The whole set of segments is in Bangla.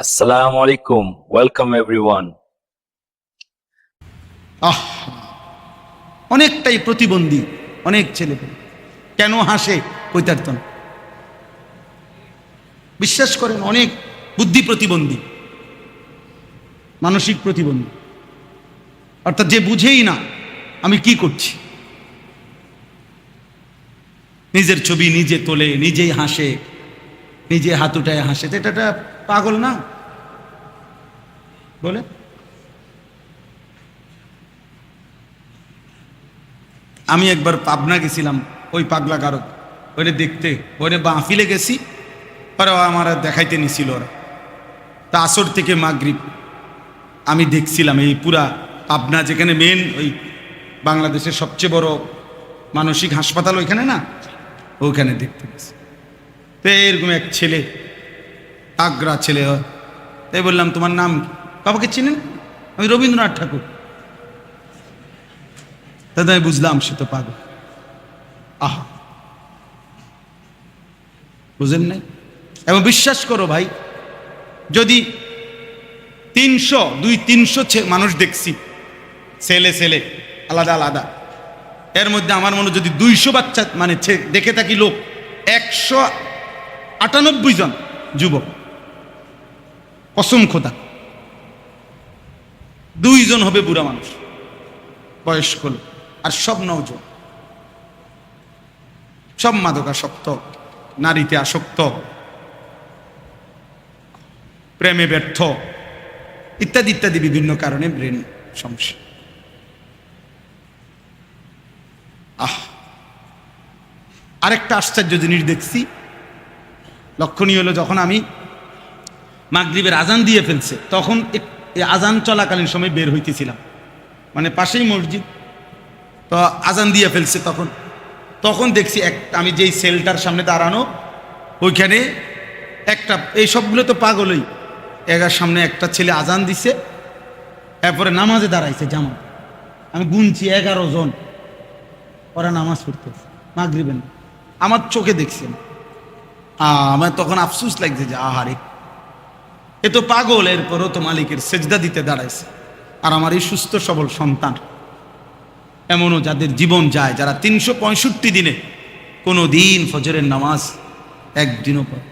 Assalamu আলাইকুম ওয়েলকাম এভরিওয়ান আহ, অনেকটাই প্রতিবন্ধী, অনেক ছেলে কেন হাসে কৈতার্থ না বিশ্বাস করেন, অনেক বুদ্ধি প্রতিবন্ধী, মানসিক প্রতিবন্ধী। অর্থাৎ যে বুঝেই না আমি কি করছি। নিজের ছবি নিজে তোলে, নিজেই হাসে, নিজে হাত উঠায় হাসে। এটা একটা পাগল না? বলে। আমি একবার পাবনা গেছিলাম, ওই পাগলা কারক ওইটা দেখতে ওইটা বাঁফিলে গেছি, পরে আমার দেখাইতে নিছিল ওরা। তা আসর থেকে মাগরিব, আমি দেখছিলাম এই পুরা পাবনা যেখানে মেন ওই বাংলাদেশের সবচেয়ে বড় মানসিক হাসপাতাল ওইখানে না? ওইখানে দেখতে গেছি। তো এরকম এক ছেলে আগ্রা ছেলে হয়। তাই বললাম, তোমার নাম বাবাকে চিনেন? আমি রবীন্দ্রনাথ ঠাকুর। দাদা আমি বুঝলাম সে তো পাগল। আহা। বুঝেন নাই? এবং বিশ্বাস করো ভাই, যদি তিনশো, দুই তিনশো মানুষ দেখছি, ছেলে ছেলে, আলাদা আলাদা, এর মধ্যে আমার মনে যদি দুইশো বাচ্চা মানে দেখে থাকি লোক, একশো আটানব্বই জন যুবক। কসম খোদা। দুইজন হবে বুড়া মানুষ, বয়স্ক আর সব নৌজন। সব মাদকাসক্ত, নারীতে আসক্ত, প্রেমে ব্যর্থ, ইত্যাদি ইত্যাদি বিভিন্ন কারণে ব্রেন সমস্যা। আহ! আরেকটা আশ্চর্য জিনিস দেখছি। লক্ষণীয় হলো যখন আমি মাগরিবের আজান দিয়ে ফেলছে। তখন আজান চলাকালীন সময় বের হইতেছিলাম। মানে পাশেই মসজিদ। তো আজান দিয়ে ফেলছে তখন। তখন দেখছি এক আমি যেই সেলটার সামনে দাঁড়ানো, ওইখানে একটা এই সবগুলো তো পাগলই। এগার সামনে একটা ছেলে আজান দিছে, এরপরে নামাজে দাঁড়াইছে জামা। আমি গুনছি এগারো জন। ওরা নামাজ পড়তেছে মাগরিবেন আমার চোখে দেখছেন আমার তখন আফসুস লাগছে যে, আহারে এ তো পাগল এরপরও তো মালিকের সেজদা দিতে দাঁড়াইছে। আর আমার এই সুস্থ সবল সন্তান, এমনও যাদের জীবন যায়, যারা তিনশো পঁয়ষট্টি দিনে কোনো দিন ফজরের নামাজ একদিনও পড়ে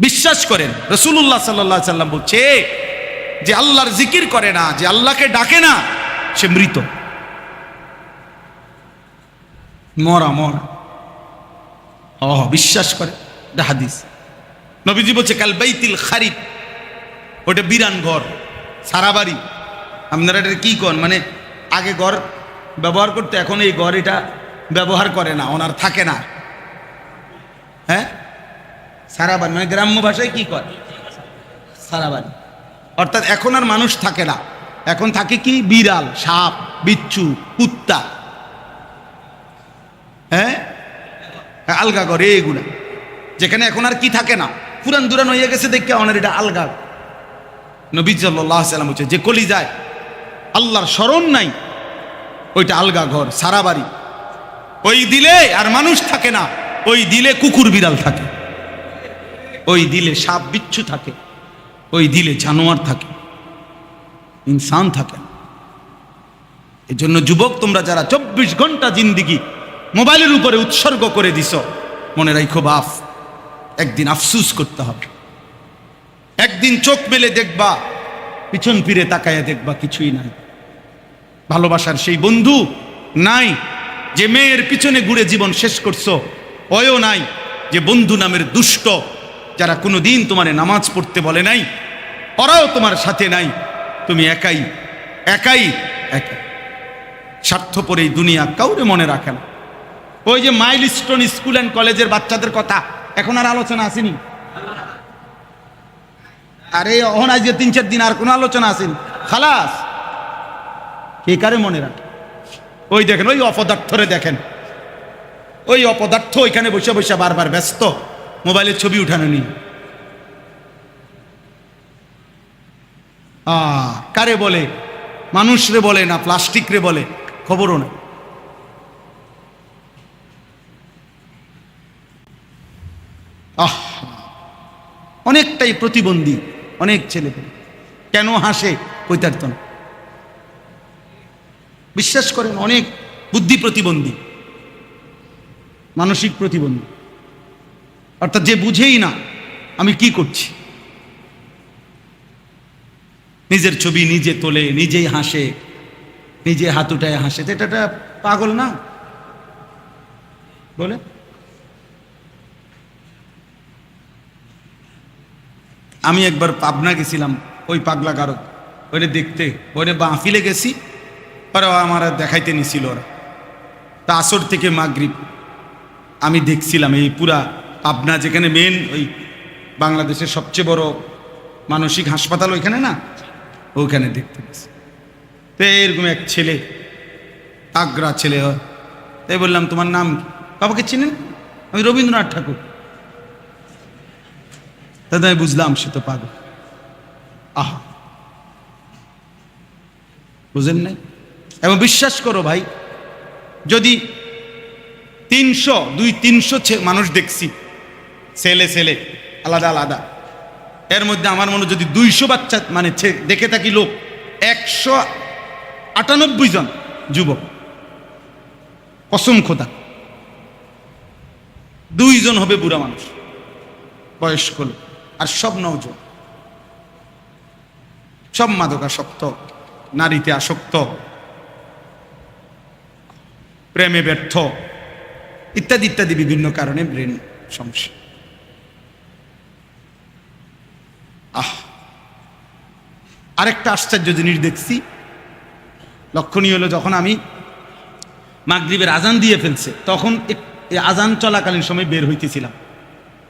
বিশ্বাস করেন রসুল্লাহ সাল্লাহ সাল্লাম বলছে যে আল্লাহর জিকির করে না, যে আল্লাহকে ডাকে না, সে মৃত। মরা মরা। ও বিশ্বাস করে এটা হাদিস। নবীজি বলছে, কাল বাইতিল খারিফ। ওটা বিরান ঘর, সারা বাড়ি। আপনারা এটা কী কন? মানে আগে ঘর ব্যবহার করতে, এখন এই ঘর এটা ব্যবহার করে না, ওনার থাকে না। হ্যাঁ? সারা বাড়ি মানে গ্রাম্য ভাষায় কী করে সারা বাড়ি। অর্থাৎ এখন আর মানুষ থাকে না। এখন থাকে কি? বিড়াল, সাপ, বিচ্ছু, কুত্তা। হ্যাঁ? আলগা করে এগুলা যেখানে এখন আর কি থাকে না? পুরান দুরান হয়ে গেছে, দেখে ওনার এটা আলগা। নবী সাল্লাহ সাল্লাম হচ্ছে যে কলি যায় আল্লাহর স্মরণ নাই, ওইটা আলগা ঘর, সারা বাড়ি। ওই দিলে আর মানুষ থাকে না, ওই দিলে কুকুর বিড়াল থাকে। ওই দিলে সাপ বিচ্ছু থাকে, ওই দিলে জানোয়ার থাকে, ইনসান থাকে না। এই জন্য যুবক, তোমরা যারা চব্বিশ ঘণ্টা জিন্দিগি মোবাইলের উপরে উৎসর্গ করে দিছ, মনে রাখো বাফ একদিন আফসুস করতে হবে। একদিন চোখ মেলে দেখবা, পিছন ফিরে তাকায়া দেখবা কিছুই নাই। ভালোবাসার সেই বন্ধু নাই, যে মেয়ের পিছনে ঘুরে জীবন শেষ করছ অয়ও নাই, যে বন্ধু নামের দুষ্ট, যারা কোনো দিন তোমারে নামাজ পড়তে বলে নাই, ওরাও তোমার সাথে নাই, তুমি একাই একাই একা স্বার্থপর এই দুনিয়া কাউরে মনে রাখে না। ওই যে মাইল স্টোন স্কুল অ্যান্ড কলেজের বাচ্চাদের কথা এখন আর আলোচনা আসেনি। আরে, অহন আজকে তিন চার দিন আর কোনো আলোচনা আসেনি। খালাস, কে কারে মনে রাখে? ওই দেখেন, ওই অপদার্থরে দেখেন। ওই অপদার্থ ওইখানে বসে বসে বারবার ব্যস্ত, মোবাইলের ছবি উঠানো নি আ কারে বলে? মানুষ রে বলে না প্লাস্টিক রে বলে, খবরও না আহ, অনেকটাই প্রতিবন্ধী, অনেক ছেলে কেন হাসে? কইতারত না। বিশ্বাস করেন, অনেক বুদ্ধি প্রতিবন্ধী, মানসিক প্রতিবন্ধী। অর্থাৎ যে বুঝেই না আমি কি করছি। নিজের ছবি নিজে তোলে, নিজেই হাসে নিজে হাতুটায় হাসে। এটা পাগল না? বলে আমি একবার পাবনা গেছিলাম, ওই পাগলা কারক ওইটা দেখতে ওইটা বাঁফিলে গেছি, পরে আমার দেখাইতে নিছিল ওরা। তা আসর থেকে মাগরিব, আমি দেখছিলাম এই পুরা পাবনা যেখানে মেন ওই বাংলাদেশের সবচেয়ে বড় মানসিক হাসপাতাল ওইখানে না? ওইখানে দেখতে গেছি। তো এরকম এক ছেলে, আগ্রা ছেলে হয়। তাই বললাম, তোমার নাম বাবাকে চিনেন? আমি রবীন্দ্রনাথ ঠাকুর। দাদা বুঝলাম সে তো পাগল আহা বুঝেন নাই এবং বিশ্বাস করো ভাই যদি তিনশো দুই তিনশো মানুষ দেখছি ছেলে ছেলে আলাদা আলাদা এর মধ্যে আমার মনে যদি দুইশো বাচ্চা মানে দেখে থাকি লোক একশো আটানব্বই জন যুবক কসম খোদা দুইজন হবে বুড়া মানুষ বয়স্ক লোক আর সব নজন সব মাদকাসক্ত, নারীতে আসক্ত, প্রেমে ব্যর্থ, ইত্যাদি ইত্যাদি বিভিন্ন কারণে ব্রেন সমস্যা। আহ! আরেকটা আশ্চর্য জিনিস দেখছি। লক্ষণীয় হলো যখন আমি মাগরিবের আজান দিয়ে ফেলছে, তখন আজান চলাকালীন সময় বের হইতেছিলাম।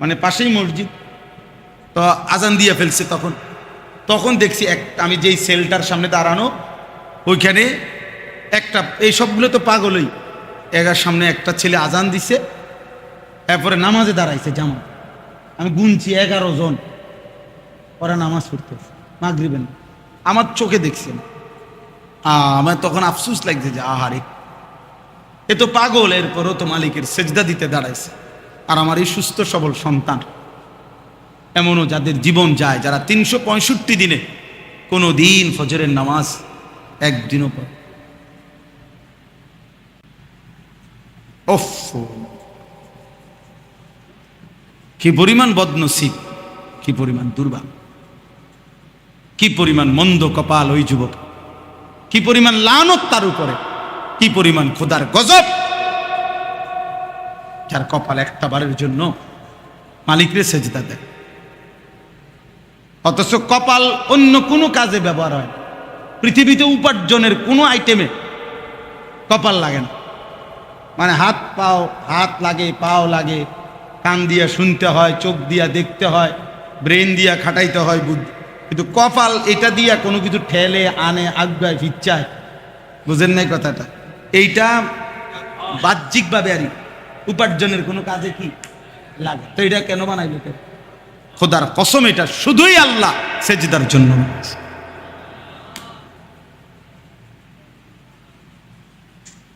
মানে পাশেই মসজিদ তো আজান দিয়ে ফেলছে তখন। তখন দেখছি এক আমি যেই সেলটার সামনে দাঁড়ানো ওইখানে একটা এই সবগুলো তো পাগলই। এগার সামনে একটা ছেলে আজান দিছে এরপরে নামাজে দাঁড়াইছে জামা। আমি গুনছি এগারো জন। ওরা নামাজ পড়তেছে মাগরিবেন আমার চোখে দেখছি না। আ, আমার তখন আফসুস লাগছে যে আহারে। এ তো পাগল এরপরও তো মালিকের সেজদা দিতে দাঁড়াইছে। আর আমার এই সুস্থ সবল সন্তান। এমনও যাদের জীবন যায়, যারা তিনশো পঁয়ষট্টি দিনে কোনো দিন ফজরের নামাজ একদিনও পড়ে। কি পরিমাণ বদনসিব, কি পরিমাণ দুর্ভাগ কি পরিমাণ মন্দ কপাল ওই যুবক, কি পরিমাণ লানত তার উপরে, কি পরিমাণ খোদার গজব, যার কপাল একটা বারের জন্য মালিকরে সেজদা দেয়। অথচ কপাল অন্য কোনো কাজে ব্যবহার হয় পৃথিবীতে উপার্জনের কোনো আইটেমে কপাল লাগে না। মানে হাত পাও, হাত লাগে, পাও লাগে, কান দিয়া শুনতে হয়, চোখ দিয়া দেখতে হয়, ব্রেন দিয়া খাটাইতে হয় বুদ্ধি। কিন্তু কপাল এটা দিয়া কোনো কিছু ঠেলে, আনে আগ্রায় ফিচ্চায় বুঝেন নাই কথাটা? এইটা বাহ্যিকভাবে আরই উপার্জনের কোনো কাজে কি লাগে? তো এটা কেন বানাইলো কেন খোদার কসম, এটা শুধুই আল্লাহ সেজদার জন্য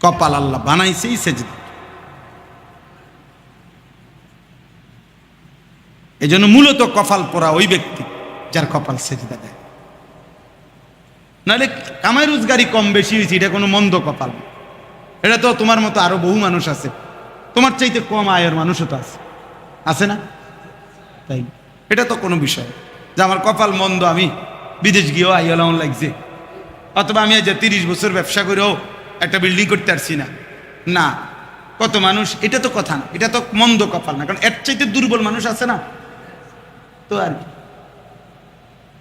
কপাল আল্লাহ বানাইছেই সেজদা। জন্য মূলত কপাল পরা ওই ব্যক্তি যার কপাল সেজদা দেয়। নাহলে কামাই রোজগারি কম বেশি হয়েছে, এটা কোনো মন্দ কপাল এটা তো তোমার মতো আরও বহু মানুষ আছে। তোমার চাইতে কম আয়ের মানুষও তো আছে। আছে না? তাই এটা তো কোনো বিষয়। যে আমার কপাল মন্দ, আমি বিদেশ গিয়েও আইয়ালাম লাগছে। অথবা আমি আজ তিরিশ বছর ব্যবসা করেও একটা বিল্ডিং করতে পারছি না। না, কত মানুষ, এটা তো কথা না। এটা তো মন্দ কপাল না, কারণ এর চাইতে দুর্বল মানুষ আছে না। তো আর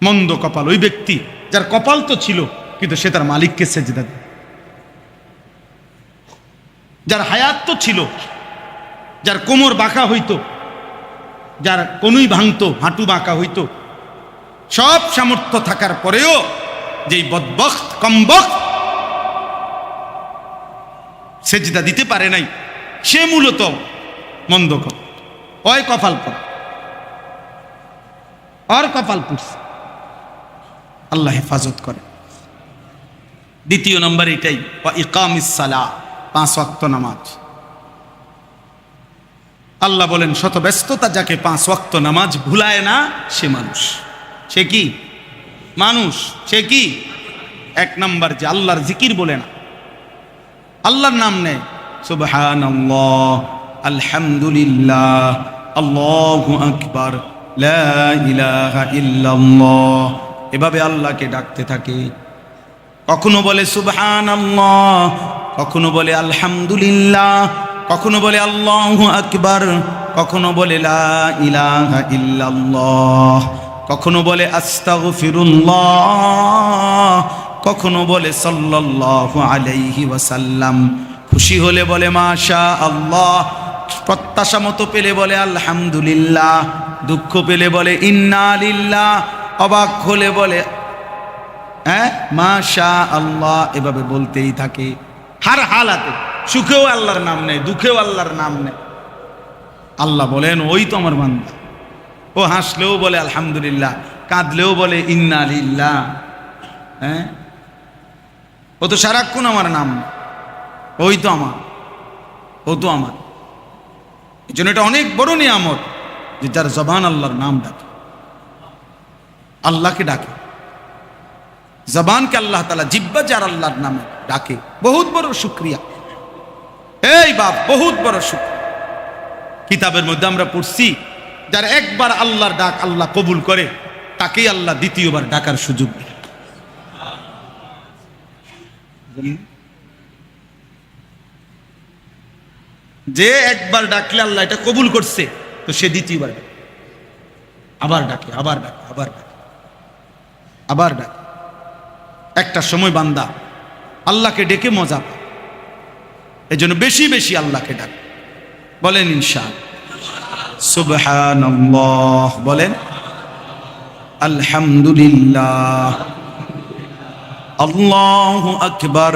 মন্দ কপাল, ওই ব্যক্তি, যার কপাল তো ছিল, কিন্তু সে তার মালিককে সেজদা দেয়। যার হায়াত তো ছিল, যার কোমর বাঁকা হইতো যার কোনুই ভাঙতো হাঁটু বাঁকা হইত। সব সামর্থ্য থাকার পরেও যেই বদবক্ত কমবক্ত সেজদা দিতে পারে নাই, সে মূলত মন্দ কর অয় কপাল পর। আর কপাল পুড়ছে। আল্লাহ হেফাজত করে। দ্বিতীয় নম্বর এটাই ইকাম ইসালা পাঁচ ওয়াক্ত নামাজ। আল্লাহ বলেন শত ব্যস্ততা যাকে পাঁচ ওয়াক্ত নামাজ ভুলায় না, সে মানুষ। সে কি? মানুষ। সে কি? এক নাম্বার যে আল্লাহর জিকির বলে না। আল্লাহর নাম ইলাহা এভাবে আল্লাহকে ডাকতে থাকে। কখনো বলে সুবহান কখনো বলে, আলহামদুলিল্লাহ কখনো বলে আল্লাহ আকবার, কখনো বলে কখনো বলে আস্তাগফিরুল্লাহ, কখনো বলে সাল্লাল্লাহু আলাইহি ওয়াসাল্লাম। খুশি হলে বলে মাশা আল্লাহ প্রত্যাশা মতো পেলে বলে আলহামদুলিল্লাহ, দুঃখ পেলে বলে ইন্না লিল্লাহ, অবাক হলে বলে হ্যাঁ মাশা আল্লাহ এভাবে বলতেই থাকে, হার হালাতে। সুখেও আল্লাহর নাম নেই, দুঃখেও আল্লাহর নাম নেই। আল্লাহ বলেন, ওই তো আমার বান্দা। ও হাসলেও বলে, আলহামদুলিল্লাহ। কাঁদলেও বলে, ইন্না লিল্লাহ। হ্যাঁ? ও তো সারাক্ষণ আমার নাম ওই তো আমার। ও তো আমার। এই জন্য এটা অনেক বড় নিয়ামত যে যার জবান আল্লাহর নাম ডাকে। আল্লাহকে ডাকে। জবানকে আল্লাহ তালা জিব্বা যার আল্লাহর নামে ডাকে। বহুত বড় শুক্রিয়া। এই বাপ, বহুত বড় শুক্রিয়া কিতাবের মধ্যে আমরা পড়ছি, যার একবার আল্লাহর ডাক আল্লাহ কবুল করে, তাকেই আল্লাহ দ্বিতীয়বার ডাকার সুযোগ যে একবার ডাকলে আল্লাহ এটা কবুল করছে, তো সে দ্বিতীয়বার আবার ডাকে আবার ডাকে আবার ডাকে। আবার ডাকে। একটা সময় বান্দা আল্লাহকে ডেকে মজা পায়। এই জন্য বেশি বেশি আল্লাহকে ডাক। বলেন ইনশা সুবহানাল্লাহ। বলেন, আলহামদুলিল্লাহ। আল্লাহু আকবার।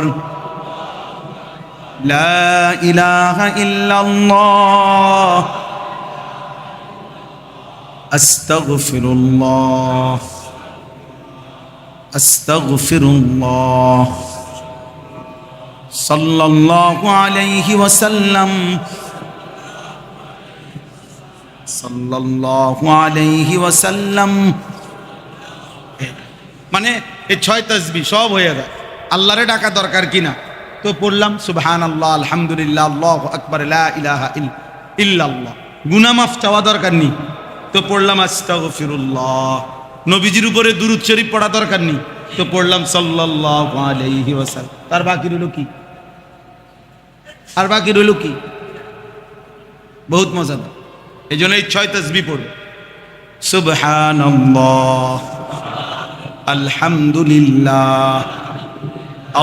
ইল্লাল্লাহ। আস্তাগফিরুল্লাহ। সাল্লাল্লাহু আলাইহি ওয়াসাল্লাম, সাল্লাল্লাহু আলাইহি ওয়াসাল্লাম মানে এই ছয় তসবি সব হয়ে যায়। আল্লাহরে ডাকা দরকার কিনা তো পড়লাম সুবহান আল্লাহ আলহামদুলিল্লাহ আকবার, লা ইলাহা ইল্লাল্লাহ। গুনামাফ চাওয়া দরকার নেই। তো পড়লাম, আস্তাগফিরুল্লাহ। নবীজির উপরে দুরুদ শরীফ পড়া দরকার নেই। তো পড়লাম ওয়াসাল্লাম। তার বাকি রইল কি? আর বাকি রইল কি? বহুত মজাদার এই জন্য এই ছয় তসবি পড়বে। সুবহানাল্লাহ, আলহামদুলিল্লাহ,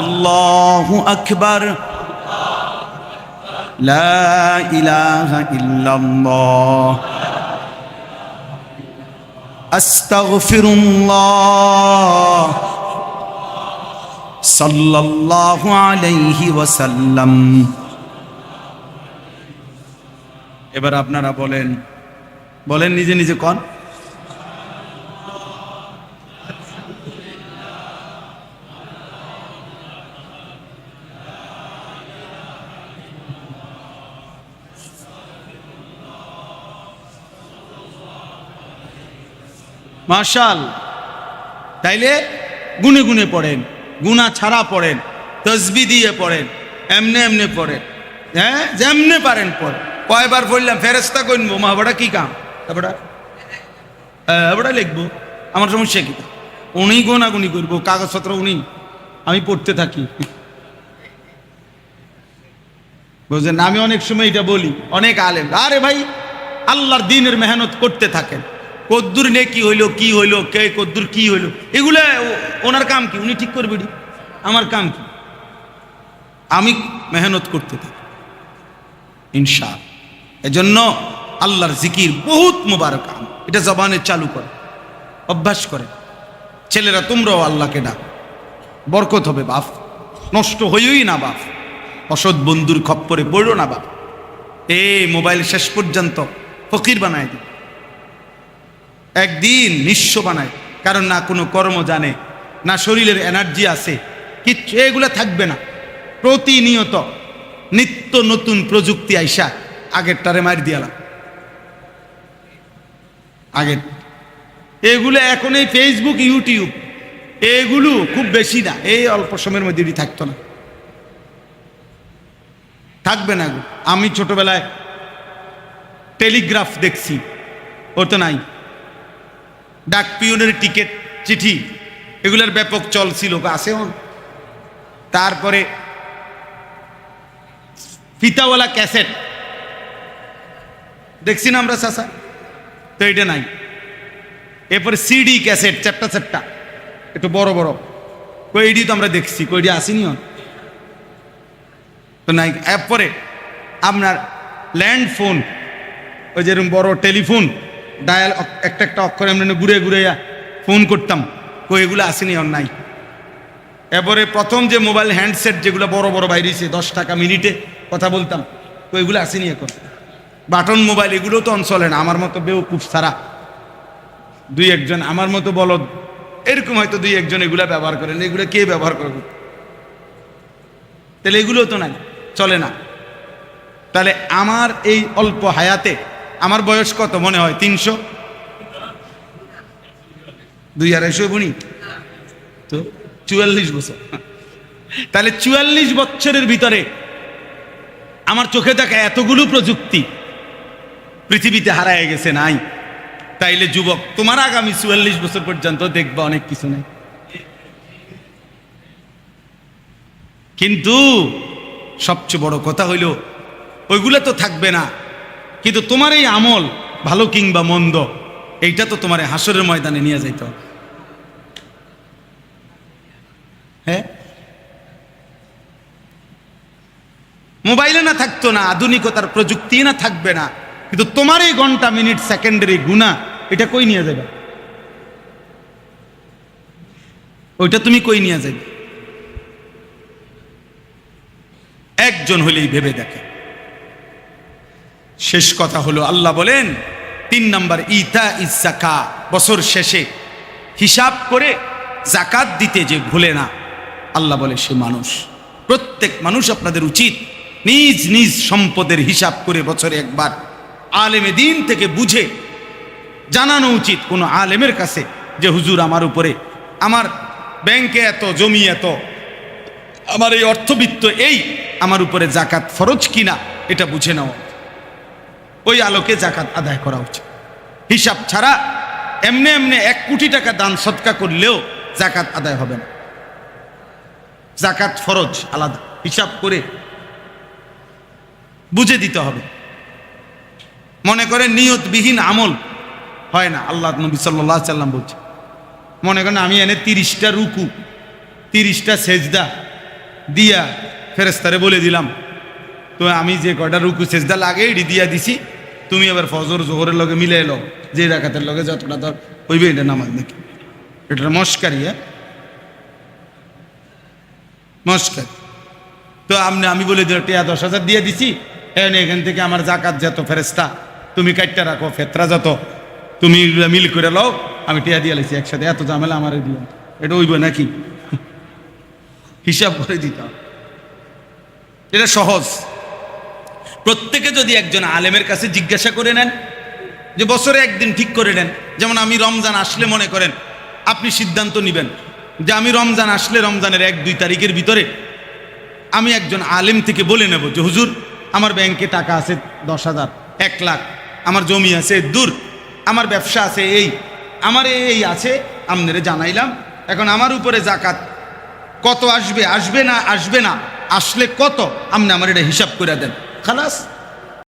আল্লাহু আকবার, লা সাল্লাল্লাহু আলাইহি ওয়াসাল্লাম। এবার আপনারা বলেন বলেন নিজে নিজে কন। মার্শাল তাইলে গুনে গুনে পড়েন। গুনা ছাড়া পড়েন তসবি দিয়ে পড়েন, এমনে এমনে পড়েন। হ্যাঁ? যেমনে পারেন পড়েন। কয়বার পড়লাম ফেরেস্তা কইনবো মা বড়া কাম? তারপরে এবারে লিখব। আমার সমস্যা কি? উনি গোনাগুনি করব, কাগজপত্র উনি, আমি পড়তে থাকি। বুঝলেন? আমি অনেক সময় এটা বলি, অনেক আলেম। আরে ভাই, আল্লাহর দিনের মেহনত করতে থাকেন। কদ্দুর নে কি হইল কি হইল, কে কদ্দুর, কি হইল? এগুলো ওনার কাম কি? উনি ঠিক করবে। আমার কাম কি? আমি মেহনত করতে থাকি। ইনশা এজন্য আল্লাহর জিকির বহুত মোবারক আম। এটা জবানে চালু করে, অভ্যাস করে। ছেলেরা তোমরাও আল্লাহকে ডাক। বরকত হবে বাপ। নষ্ট হইই না বাপ। অসৎ বন্ধুর খপ্পরে পড়ো না বাপ। এ মোবাইল শেষ পর্যন্ত ফকির বানায় দিই একদিন নিঃস্ব বানায়, কারণ না কোনো কর্ম জানে, না শরীরের এনার্জি আছে, কিচ্ছু এগুলো থাকবে না। প্রতিনিয়ত নিত্য নতুন প্রযুক্তি আইসা আগেরটারে মার দিয়ালাম আগের, এগুলো এখন এই ফেসবুক ইউটিউব এগুলো খুব বেশি না, এই অল্প সময়ের মধ্যে থাকতো না। থাকবে না আমি ছোটবেলায় টেলিগ্রাফ দেখছি ও তো নাই। ডাক পিউনের টিকিট, চিঠি, এগুলোর ব্যাপক চল ছিল আসেও তারপরে ফিতাওয়ালা ক্যাসেট। দেখছি না আমরা চাষা তো এটা নাই। এরপরে সিডি ক্যাসেট চারটা চ্যাপটা। একটু বড় বড়। কইডি তো আমরা দেখছি কইডি আসেনি হন তো নাই। এরপরে আপনার ল্যান্ড ফোন ওই যেরকম বড় টেলিফোন ডায়াল একটা একটা অক্ষরে আমরা ঘুরে ঘুরে ফোন করতাম, কই এগুলো আসেনি আর নাই এরপরে প্রথম যে মোবাইল হ্যান্ডসেট যেগুলো বড় বড় বাইরেছে, দশ টাকা মিনিটে কথা বলতাম তো এগুলো আসেনি এখন? বাটন মোবাইল এগুলো তো চলে না, আমার মতো বেউ খুব সারা দুই একজন, আমার মতো বলদ, এরকম হয়তো দুই একজন এগুলা ব্যবহার করেন, এগুলো কে ব্যবহার করবে? তাহলে এগুলো তো নাই, চলে না। তাহলে আমার এই অল্প হায়াতে আমার বয়স কত মনে হয়? তিনশো? দুই আড়াইশো বুনি? তো চুয়াল্লিশ বছর। তাহলে চুয়াল্লিশ বছরের ভিতরে আমার চোখে দেখা এতগুলো প্রযুক্তি পৃথিবীতে হারায় গেছে, নাই। তাইলে যুবক, তোমার আগামী চুয়াল্লিশ বছর পর্যন্ত দেখবা অনেক কিছু নেই। কিন্তু সবচেয়ে বড় কথা হইল, ওইগুলো তো থাকবে না। কিন্তু তোমার এই আমল ভালো কিংবা মন্দ, এইটা তো তোমার এই হাসরের ময়দানে নিয়ে যাইত হ্যাঁ? মোবাইলে না থাকতো না, আধুনিকতার প্রযুক্তি না থাকবে না, কিন্তু তোমার এই ঘণ্টা, মিনিট সেকেন্ডারি গুণা এটা কই নিয়ে যাবে ওইটা তুমি কই নিয়ে যাবে একজন হলেই ভেবে দেখে। শেষ কথা হলো আল্লাহ বলেন, তিন নম্বর, ইতা ইসাকা বছর শেষে হিসাব করে জাকাত দিতে যে ভুলে না আল্লাহ বলে, সে মানুষ প্রত্যেক মানুষ আপনাদের উচিত নিজ নিজ সম্পদের হিসাব করে বছরে একবার আলেমে দিন থেকে বুঝে জানানো উচিত কোনো আলেমের কাছে যে, হুজুর, আমার উপরে আমার ব্যাংকে এত, জমি এত, আমার এই অর্থবিত্ত এই, আমার উপরে জাকাত ফরজ কিনা, এটা বুঝে নেওয়া। ওই আলোকে জাকাত আদায় করা উচিত। হিসাব ছাড়া এমনি এমনি এক কোটি টাকা দান সৎকা করলেও জাকাত আদায় হবে না। জাকাত ফরজ, আলাদা। হিসাব করে বুঝে দিতে হবে। মনে করেন নিয়তবিহীন আমল হয় না, আল্লাহ নবী সাল্লাহ সাল্লাম বলছে মনে করেন আমি এনে তিরিশটা রুকু, তিরিশটা সেজদা দিয়া ফেরেস্তারে বলে দিলাম। তো আমি যে কয়টা রুকু, সেজদা লাগে এটি দিয়া দিছি তুমি এবার ফজর, জোহরের লগে মিলে এলো যে রাখাতের লগে যতটা ধর, হইবে এটা নামাজ নাকি? এটা মস্কারি হ্যাঁ? মস্কারি। তো আপনি আমি বলে দিল টিয়া দশ হাজার দিয়ে দিছি এখন এখান থেকে আমার জাকাত যত ফেরেস্তা তুমি কাটটা রাখো, ফেতরা যত, তুমি মিল করে লও, আমি টিয়া দিয়ে লাইছি একসাথে, এত ঝামেলা আমার দিও। এটা হইব নাকি? হিসাব করে দিতাম। এটা সহজ। প্রত্যেকে যদি একজন আলেমের কাছে জিজ্ঞাসা করে নেন, যে বছরে একদিন ঠিক করে নেন, যেমন আমি রমজান আসলে মনে করেন, আপনি সিদ্ধান্ত নেবেন যে আমি রমজান আসলে রমজানের এক, দুই তারিখের ভিতরে আমি একজন আলেম থেকে বলে নেব যে, হুজুর, আমার ব্যাংকে টাকা আছে দশ হাজার, এক লাখ, আমার জমি আছে দূর, আমার ব্যবসা আছে এই, আমার এই আছে আপনারে জানাইলাম, এখন আমার উপরে জাকাত কত আসবে আসবে না আসবে না, আসলে কত, আপনি আমার এটা হিসাব করে দেন। খালাস?